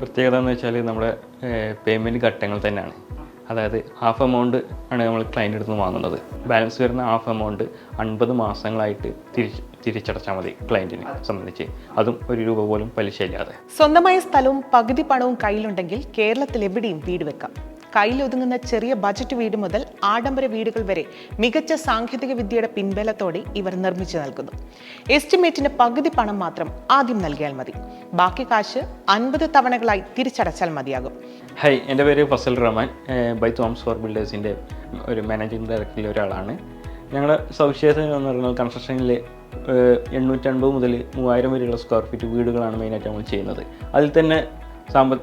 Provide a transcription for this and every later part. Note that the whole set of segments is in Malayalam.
പ്രത്യേകത എന്ന് വെച്ചാൽ നമ്മുടെ പേയ്മെന്റ് ഘട്ടങ്ങൾ തന്നെയാണ്. അതായത് ഹാഫ് എമൗണ്ട് ആണ് നമ്മൾ ക്ലയന്റ് അടുത്ത് നിന്ന് വാങ്ങുന്നത്. ബാലൻസ് വരുന്ന ഹാഫ് എമൗണ്ട് അൻപത് മാസങ്ങളായിട്ട് തിരിച്ച് തിരിച്ചടച്ചാൽ മതി ക്ലയന്റിനെ സംബന്ധിച്ച്. അതും ഒരു രൂപ പോലും പലിശയില്ലാതെ. സ്വന്തമായ സ്ഥലവും പകുതി പണവും കയ്യിലുണ്ടെങ്കിൽ കേരളത്തിൽ എവിടെയും വീട് വെക്കാം. കയ്യിലൊതുങ്ങുന്ന ചെറിയ ബജറ്റ് വീട് മുതൽ ആഡംബര വീടുകൾ വരെ മികച്ച സാങ്കേതിക വിദ്യയുടെ പിൻബലത്തോടെ ഇവർ നിർമ്മിച്ചു നൽകുന്നു. എസ്റ്റിമേറ്റിന് പകുതി പണം മാത്രം ആദ്യം നൽകിയാൽ മതി. ബാക്കി കാശ് അൻപത് തവണകളായി തിരിച്ചടച്ചാൽ മതിയാകും. ഹൈ എന്റെ പേര് Fazal Rahman. By Homes for ബിൽഡേഴ്സിന്റെ ഒരു മാനേജിംഗ് ഡയറക്ടറിൽ ഒരാളാണ്. ഞങ്ങളുടെ സവിശേഷത എന്ന് പറയുന്നത് കൺസ്ട്രക്ഷനിൽ എണ്ണൂറ്റൻപത് മുതൽ മൂവായിരം വരെയുള്ള സ്ക്വയർ ഫീറ്റ് വീടുകളാണ് മെയിനായിട്ട് നമ്മൾ ചെയ്യുന്നത്. അതിൽ തന്നെ സാമ്പ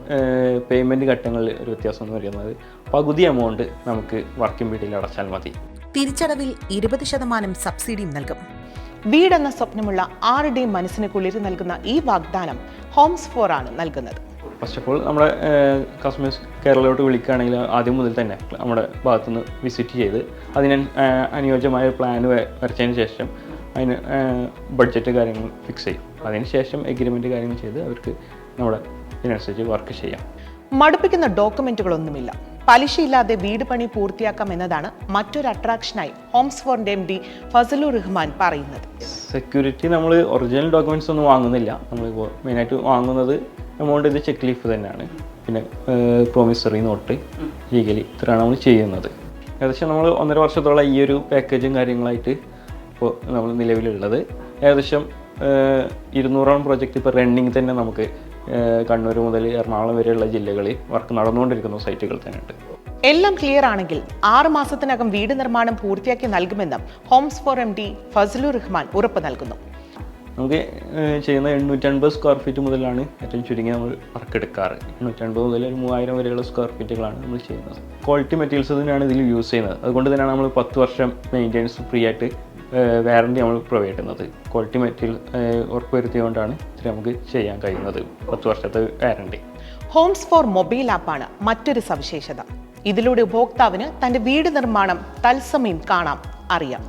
പേയ്മെന്റ് ഘട്ടങ്ങളിൽ ഒരു വ്യത്യാസം എന്ന് പറയുന്നത് പകുതി എമൗണ്ട് നമുക്ക് വർക്കിംഗ് വീട്ടിൽ അടച്ചാൽ മതി. തിരിച്ചടവിൽ ഇരുപത് ശതമാനം സബ്സിഡിയും നൽകും. വീടെന്ന സ്വപ്നമുള്ള ആരുടെയും മനസ്സിന് കുളിര് നൽകുന്ന ഈ വാഗ്ദാനം ഹോംസ് ഫോർ ആണ് നൽകുന്നത്. ഫസ്റ്റ് ഓഫ് ഓൾ നമ്മുടെ കസ്റ്റമേഴ്സ് കേരളയിലോട്ട് വിളിക്കുകയാണെങ്കിൽ ആദ്യം മുതൽ തന്നെ നമ്മുടെ ഭാഗത്തുനിന്ന് വിസിറ്റ് ചെയ്ത് അതിന് അനുയോജ്യമായ പ്ലാൻ വരച്ചതിന് ശേഷം അതിന് ബഡ്ജറ്റ് കാര്യങ്ങൾ ഫിക്സ് ചെയ്യും. അതിന് ശേഷം എഗ്രിമെന്റ് കാര്യങ്ങൾ ചെയ്ത് അവർക്ക് നമ്മുടെ ഇതിനനുസരിച്ച് വർക്ക് ചെയ്യാം. മടുപ്പിക്കുന്ന ഡോക്യുമെന്റുകളൊന്നുമില്ല. പലിശയില്ലാതെ വീട് പണി പൂർത്തിയാക്കാം എന്നതാണ് മറ്റൊരു അട്രാക്ഷനായി ഹോംസ് ഫോറിന്റെ എം ഡി ഫസലു റഹ്മാൻ പറയുന്നത്. സെക്യൂരിറ്റി നമ്മൾ ഒറിജിനൽ ഡോക്യുമെന്റ്സ് ഒന്നും വാങ്ങുന്നില്ല. നമ്മളിപ്പോൾ മെയിനായിട്ട് വാങ്ങുന്നത് എമൗണ്ട് ഇത് ചെക്ക് ലീഫ് തന്നെയാണ്. പിന്നെ പ്രോമിസറി നോട്ട് ലീഗലി ഇത്രയാണ് നമ്മൾ ചെയ്യുന്നത്. ഏകദേശം നമ്മൾ ഒന്നര വർഷത്തോളം ഈ ഒരു പാക്കേജും കാര്യങ്ങളായിട്ട് ഇപ്പോൾ നമ്മൾ നിലവിലുള്ളത്. ഏകദേശം ഇരുന്നൂറോളം പ്രോജക്റ്റ് ഇപ്പോൾ റണ്ണിങ് തന്നെ നമുക്ക് കണ്ണൂർ മുതൽ എറണാകുളം വരെയുള്ള ജില്ലകളിൽ വർക്ക് നടന്നുകൊണ്ടിരിക്കുന്ന സൈറ്റുകൾ തന്നെ ഉണ്ട് എല്ലാം ക്ലിയർ ആണെങ്കിൽ ആറ് മാസത്തിനകം വീട് നിർമ്മാണം പൂർത്തിയാക്കി നൽകുമെന്നും Homes for M D Fazalur Rahman ഉറപ്പ് നൽകുന്നു. നമുക്ക് ചെയ്യുന്ന എണ്ണൂറ്റൻപത് സ്ക്വയർ ഫീറ്റ് മുതലാണ് ഏറ്റവും ചുരുങ്ങി നമ്മൾ വർക്ക് എടുക്കാറ്. എണ്ണൂറ്റൻപത് മുതൽ ഒരു മൂവായിരം വരെയുള്ള സ്ക്വയർ ഫീറ്റുകളാണ് നമ്മൾ ചെയ്യുന്നത്. ക്വാളിറ്റി മെറ്റീരിയൽസ് തന്നെയാണ് ഇതിൽ യൂസ് ചെയ്യുന്നത്. അതുകൊണ്ട് തന്നെയാണ് നമ്മൾ പത്ത് വർഷം മെയിന്റെനൻസ് ഫ്രീ ആയിട്ട് വാറണ്ടി നമ്മൾ പ്രൊവൈഡ് ചെയ്യുന്നത്. ക്വാളിറ്റി മെറ്റീരിയൽ ഉറപ്പുവരുത്തിയുകൊണ്ടാണ് ഇത് നമുക്ക് ചെയ്യാൻ കഴിയുന്നത്. പത്ത് വർഷത്തെ വാറണ്ടി ഹോംസ് ഫോർ മൊബൈൽ ആപ്പാണ് മറ്റൊരു സവിശേഷത. ഇതിലൂടെ ഉപഭോക്താവിന് തന്റെ വീട് നിർമ്മാണം തത്സമയം കാണാം അറിയാം.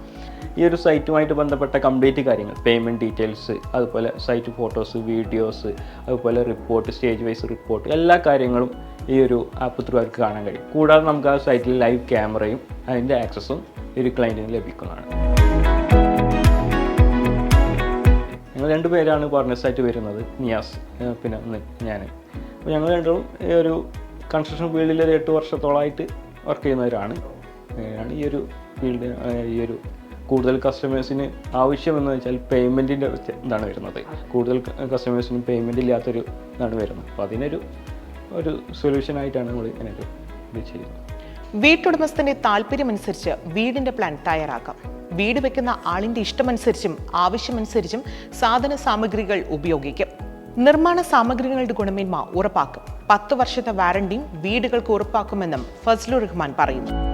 ഈ ഒരു സൈറ്റുമായിട്ട് ബന്ധപ്പെട്ട കംപ്ലീറ്റ് കാര്യങ്ങൾ പേയ്മെന്റ് ഡീറ്റെയിൽസ് അതുപോലെ സൈറ്റ് ഫോട്ടോസ് വീഡിയോസ് അതുപോലെ റിപ്പോർട്ട് സ്റ്റേജ് വൈസ് റിപ്പോർട്ട് എല്ലാ കാര്യങ്ങളും ഈ ഒരു ആപ്പ് ത്രൂ അവർക്ക് കാണാൻ കഴിയും. കൂടാതെ നമുക്ക് ആ സൈറ്റിൽ ലൈവ് ക്യാമറയും അതിന്റെ ആക്സസും ഒരു ക്ലയന്റിന് ലഭിക്കുന്നതാണ്. ഞങ്ങൾ രണ്ട് പേരാണ് പാർട്ട്നേഴ്സായിട്ട് വരുന്നത് നിയാസ് പിന്നെ ഞാൻ അപ്പോൾ ഞങ്ങൾ രണ്ടും ഒരു കൺസ്ട്രക്ഷൻ ഫീൽഡിൽ ഒരു എട്ട് വർഷത്തോളമായിട്ട് വർക്ക് ചെയ്യുന്നവരാണ്. ഈ ഒരു ഫീൽഡ് ഈ ഒരു കൂടുതൽ കസ്റ്റമേഴ്സിന് ആവശ്യമെന്ന് വെച്ചാൽ പേയ്മെന്റിന്റെ ഇതാണ് വരുന്നത്. കൂടുതൽ കസ്റ്റമേഴ്സിന് പേയ്മെന്റ് ഇല്ലാത്തൊരു ഇതാണ് വരുന്നത്. അപ്പോൾ അതിനൊരു ഒരു സൊല്യൂഷനായിട്ടാണ് നമ്മൾ ഇതിനൊരു ഇത് ചെയ്യുന്നത്. വീട്ടുടമസ്ഥന്റെ താല്പര്യമനുസരിച്ച് വീടിന്റെ പ്ലാൻ തയ്യാറാക്കാം. വീട് വെക്കുന്ന ആളിന്റെ ഇഷ്ടമനുസരിച്ചും ആവശ്യമനുസരിച്ചും സാധന സാമഗ്രികൾ ഉപയോഗിക്കും. നിർമ്മാണ സാമഗ്രികളുടെ ഗുണമേന്മ ഉറപ്പാക്കും. പത്ത് വർഷത്തെ വാറണ്ടിയും വീടുകൾക്ക് ഉറപ്പാക്കുമെന്നും ഫസ്ലുർ റഹ്മാൻ പറയുന്നു.